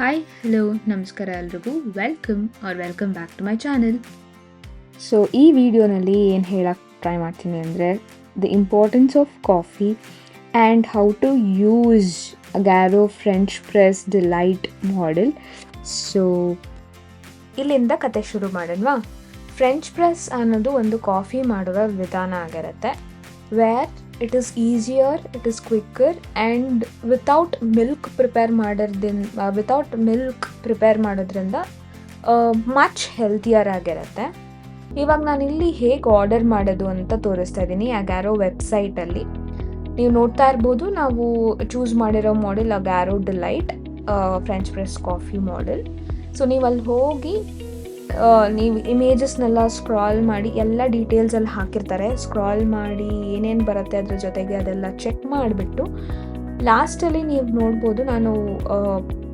Hi hello ನಮಸ್ಕಾರ ಎಲ್ರಿಗೂ. Welcome or welcome back to my channel so ಈ ವಿಡಿಯೋನಲ್ಲಿ ಏನು ಹೇಳಕ್ಕೆ ಟ್ರೈ ಮಾಡ್ತೀನಿ ಅಂದರೆ the importance of coffee and how to use Agaro French press delight model so ಇಲ್ಲಿಂದ ಕತೆ ಶುರು ಮಾಡೋಣವಾ? ಫ್ರೆಂಚ್ ಪ್ರೆಸ್ ಅನ್ನೋದು ಒಂದು ಕಾಫಿ ಮಾಡುವ ವಿಧಾನ ಆಗಿರುತ್ತೆ where it is easier it is quicker and without milk prepare ಮಾಡೋದ್ರಿಂದ ವಿತೌಟ್ ಮಿಲ್ಕ್ ಪ್ರಿಪೇರ್ ಮಾಡೋದ್ರಿಂದ ಮಚ್ ಹೆಲ್ತಿಯರ್ ಆಗಿರುತ್ತೆ. ಇವಾಗ ನಾನು ಇಲ್ಲಿ ಹೇಗೆ ಆರ್ಡರ್ ಮಾಡೋದು ಅಂತ ತೋರಿಸ್ತಾ ಇದ್ದೀನಿ ಅಗ್ಯಾರೋ ವೆಬ್ಸೈಟಲ್ಲಿ ನೀವು ನೋಡ್ತಾ ಇರ್ಬೋದು, ನಾವು ಚೂಸ್ ಮಾಡಿರೋ model Agaro delight French press coffee model so ನೀವು ಅಲ್ಲಿ ಹೋಗಿ ನೀವು ಇಮೇಜಸ್ನೆಲ್ಲ ಸ್ಕ್ರಾಲ್ ಮಾಡಿ ಎಲ್ಲ ಡೀಟೇಲ್ಸಲ್ಲಿ ಹಾಕಿರ್ತಾರೆ. ಸ್ಕ್ರಾಲ್ ಮಾಡಿ ಏನೇನು ಬರುತ್ತೆ ಅದ್ರ ಜೊತೆಗೆ ಅದೆಲ್ಲ ಚೆಕ್ ಮಾಡಿಬಿಟ್ಟು ಲಾಸ್ಟಲ್ಲಿ ನೀವು ನೋಡ್ಬೋದು ನಾನು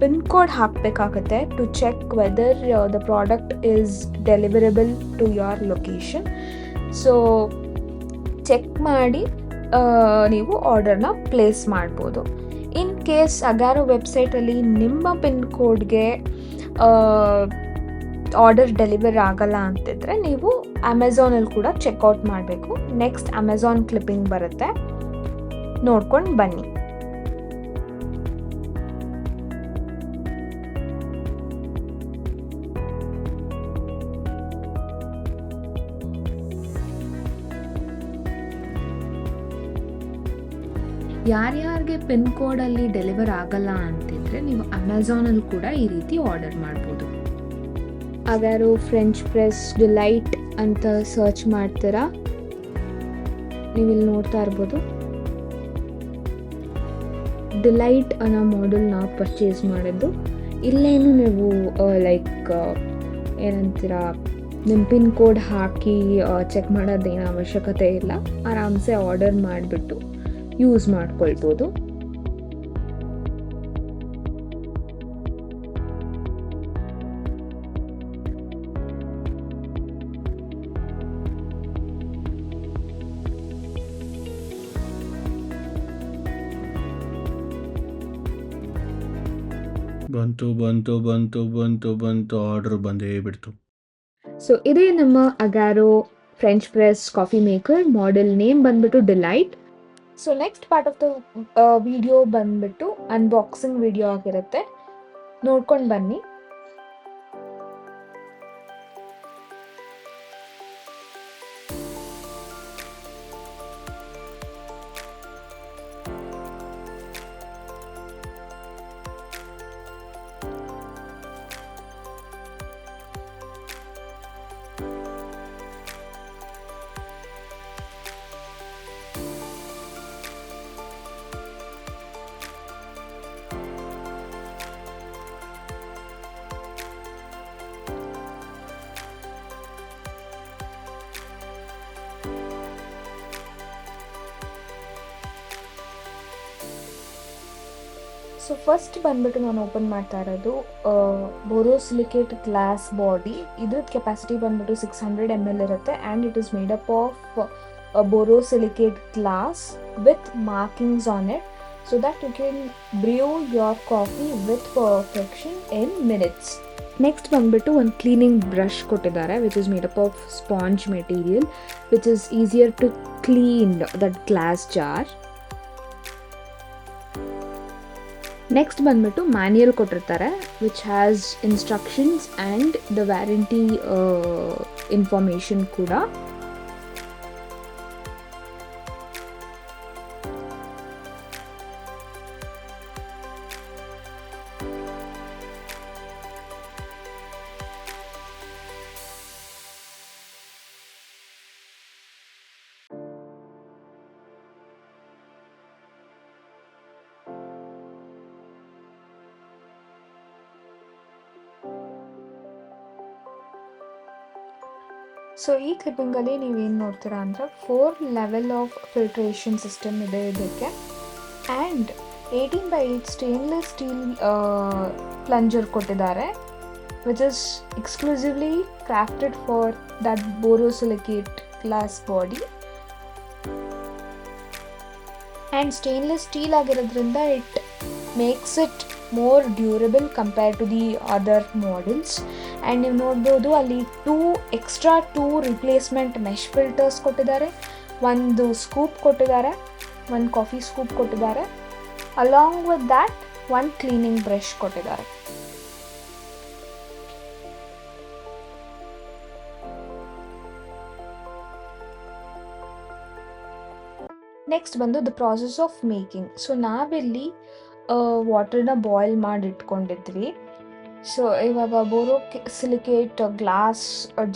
ಪಿನ್ ಕೋಡ್ ಹಾಕಬೇಕಾಗತ್ತೆ to check whether the product is deliverable to your location so check ಮಾಡಿ ನೀವು ಆರ್ಡರ್ನ ಪ್ಲೇಸ್ ಮಾಡ್ಬೋದು. ಇನ್ ಕೇಸ್ ಅಗಾರೋ ವೆಬ್ಸೈಟಲ್ಲಿ ನಿಮ್ಮ ಪಿನ್ ಕೋಡ್ಗೆ ಆರ್ಡರ್ ಡೆಲಿವರ್ ಆಗಲ್ಲ ಅಂತಿದ್ರೆ ನೀವು ಅಮೆಝಾನಲ್ಲಿ ಕೂಡ ಚೆಕ್ಔಟ್ ಮಾಡಬೇಕು. ನೆಕ್ಸ್ಟ್ ಅಮೆಝಾನ್ ಕ್ಲಿಪ್ಪಿಂಗ್ ಬರುತ್ತೆ. ನೋಡ್ಕೊಂಡು ಬನ್ನಿ. ಯಾರ್ಯಾರಿಗೆ ಪಿನ್ ಕೋಡಲ್ಲಿ ಡೆಲಿವರ್ ಆಗಲ್ಲ ಅಂತಿದ್ರೆ ನೀವು ಅಮೆಝಾನಲ್ಲಿ ಕೂಡ ಈ ರೀತಿ ಆರ್ಡರ್ ಮಾಡ್ಬೋದು. ಅಗಾರೋ ಫ್ರೆಂಚ್ ಪ್ರೆಸ್ ಡಿಲೈಟ್ ಅಂತ ಸರ್ಚ್ ಮಾಡ್ತೀರಾ? ನೀವು ಇಲ್ಲಿ ನೋಡ್ತಾ ಇರ್ಬೋದು. ಡಿಲೈಟ್ ಅನ್ನೋ ಮಾಡಲ್ನ ಪರ್ಚೇಸ್ ಮಾಡಿದ್ದು. ಇಲ್ಲೇನು ನೀವು ಲೈಕ್ ಏನಂತೀರ ನಿಮ್ಮ ಪಿನ್ ಕೋಡ್ ಹಾಕಿ ಚೆಕ್ ಮಾಡೋದೇನು ಅವಶ್ಯಕತೆ ಇಲ್ಲ. ಆರಾಮ್ಸೆ ಆರ್ಡರ್ ಮಾಡಿಬಿಟ್ಟು ಯೂಸ್ ಮಾಡ್ಕೊಳ್ಬೋದು. ಬಂತು ಬಂತು ಬಂತು ಬಂತು ಬಂತು ಆರ್ಡರ್ ಬಂದೇ ಬಿಡ್ತು. ಸೊ ಇದೇ ನಮ್ಮ Agaro French press coffee maker model name ಬಂದ್ಬಿಟ್ಟು delight so next part of the video ಬಂದ್ಬಿಟ್ಟು ಅನ್ಬಾಕ್ಸಿಂಗ್ ವಿಡಿಯೋ ಆಗಿರುತ್ತೆ. ನೋಡ್ಕೊಂಡು ಬನ್ನಿ. ಸೊ ಫಸ್ಟ್ ಬಂದ್ಬಿಟ್ಟು ನಾನು ಓಪನ್ ಮಾಡ್ತಾ ಇರೋದು ಬೋರೋಸಿಲಿಕೇಟ್ ಗ್ಲಾಸ್ ಬಾಡಿ ಇದ್ರದ್ದು ಕೆಪಾಸಿಟಿ ಬಂದ್ಬಿಟ್ಟು ಸಿಕ್ಸ್ ಹಂಡ್ರೆಡ್ ಎಂ ಎಲ್ ಇರುತ್ತೆ and it is made up of borosilicate glass with markings on it so that you can brew your coffee with perfection in minutes next ಬಂದ್ಬಿಟ್ಟು ಒಂದು cleaning brush ಕೊಟ್ಟಿದ್ದಾರೆ which is made up of sponge material which is easier to clean that glass jar next ಬಂದ್ಬಿಟ್ಟು manual ಕೊಟ್ಟಿರ್ತಾರೆ which has instructions and the warranty information ಕೂಡ. So ಈ ಕ್ಲಿಪ್ಪಿಂಗಲ್ಲಿ ನೀವೇನು ನೋಡ್ತೀರಾ ಅಂದರೆ four level of filtration system ಇದೆ ಇದಕ್ಕೆ. And eighteen by eight stainless steel plunger ಕೊಟ್ಟಿದ್ದಾರೆ which is exclusively crafted for that borosilicate glass body and stainless steel ಆಗಿರೋದ್ರಿಂದ it makes it more durable compare to the other models and ನೀವು ನೋಡ್ಬೋದು ಅಲ್ಲಿ two extra two replacement mesh filters ಕೊಟ್ಟಿದ್ದಾರೆ. ಒಂದು scoop ಕೊಟ್ಟಿದ್ದಾರೆ. ಒಂದು coffee scoop ಕೊಟ್ಟಿದ್ದಾರೆ. Along with that one cleaning brush ಕೊಟ್ಟಿದ್ದಾರೆ. ನೆಕ್ಸ್ಟ್ ಬಂದು the process of making so ನಾವಿಲ್ಲಿ ವಾಟರ್ನ ಬಾಯ್ಲ್ ಮಾಡಿ ಇಟ್ಕೊಂಡಿದ್ವಿ. ಸೊ ಇವಾಗ ಬೋರೋ ಸಿಲಿಕೇಟ್, ಗ್ಲಾಸ್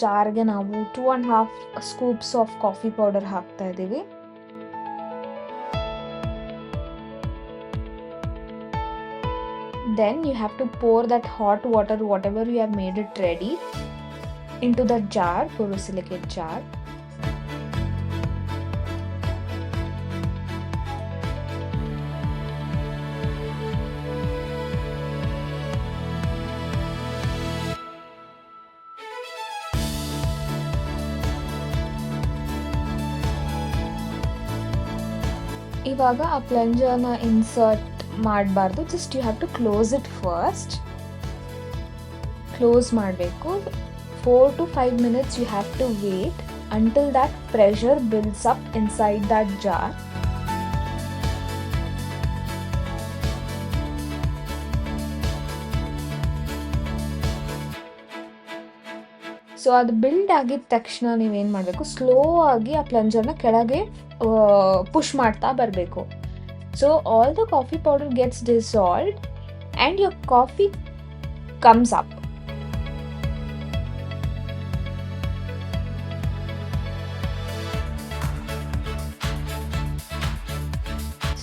ಜಾರ್ಗೆ ನಾವು two and half scoops of coffee powder ಹಾಕ್ತಾ ಇದ್ದೀವಿ. Then you have to pour that hot water whatever you have made it ready into that jar borosilicate jar ಇವಾಗ ಆ ಪ್ಲಂಜರ್ನ ಇನ್ಸರ್ಟ್ ಮಾಡಬಾರ್ದು. Just you have to close it first close ಮಾಡಬೇಕು. Four to five minutes you have to wait until that pressure builds up inside that jar so ಅದು build ಆಗಿದ ತಕ್ಷಣ ನೀವೇನು ಮಾಡಬೇಕು? ಸ್ಲೋ ಆಗಿ ಆ ಪ್ಲಂಜರ್ನ ಕೆಳಗೆ ಪುಷ್ ಮಾಡ್ತಾ ಬರಬೇಕು so all the coffee powder gets dissolved and your coffee comes up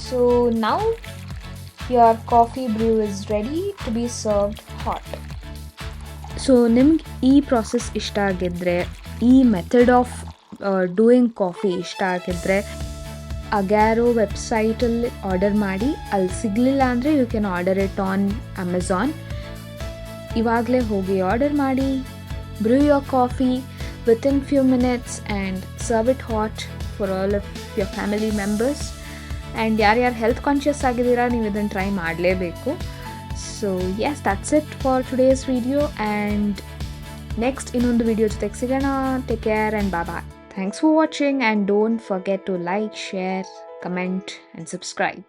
so now your coffee brew is ready to be served hot. So ನಿಮ್ಗೆ ಈ ಪ್ರಾಸೆಸ್ ಇಷ್ಟ ಆಗಿದ್ದರೆ ಈ ಮೆಥಡ್ ಆಫ್ ಡೂಯಿಂಗ್ ಕಾಫಿ ಇಷ್ಟ ಆಗಿದ್ದರೆ ಅಗ್ಯಾರೋ ವೆಬ್ಸೈಟಲ್ಲಿ ಆರ್ಡರ್ ಮಾಡಿ, ಅಲ್ಲಿ ಸಿಗಲಿಲ್ಲ ಅಂದರೆ you can order it on Amazon ಇವಾಗಲೇ ಹೋಗಿ ಆರ್ಡರ್ ಮಾಡಿ brew your coffee within few minutes and serve it hot for all of your family members and ಯಾರ್ಯಾರು ಹೆಲ್ತ್ ಕಾನ್ಷಿಯಸ್ ಆಗಿದ್ದೀರಾ, ನೀವು ಇದನ್ನು ಟ್ರೈ ಮಾಡಲೇಬೇಕು. So yes that's it for today's video and next ಇನ್ನೊಂದು video ಜೊತೆಗೆ ಸಿಗೋಣ. Take care and bye Thanks for watching and don't forget to like, share, comment and subscribe.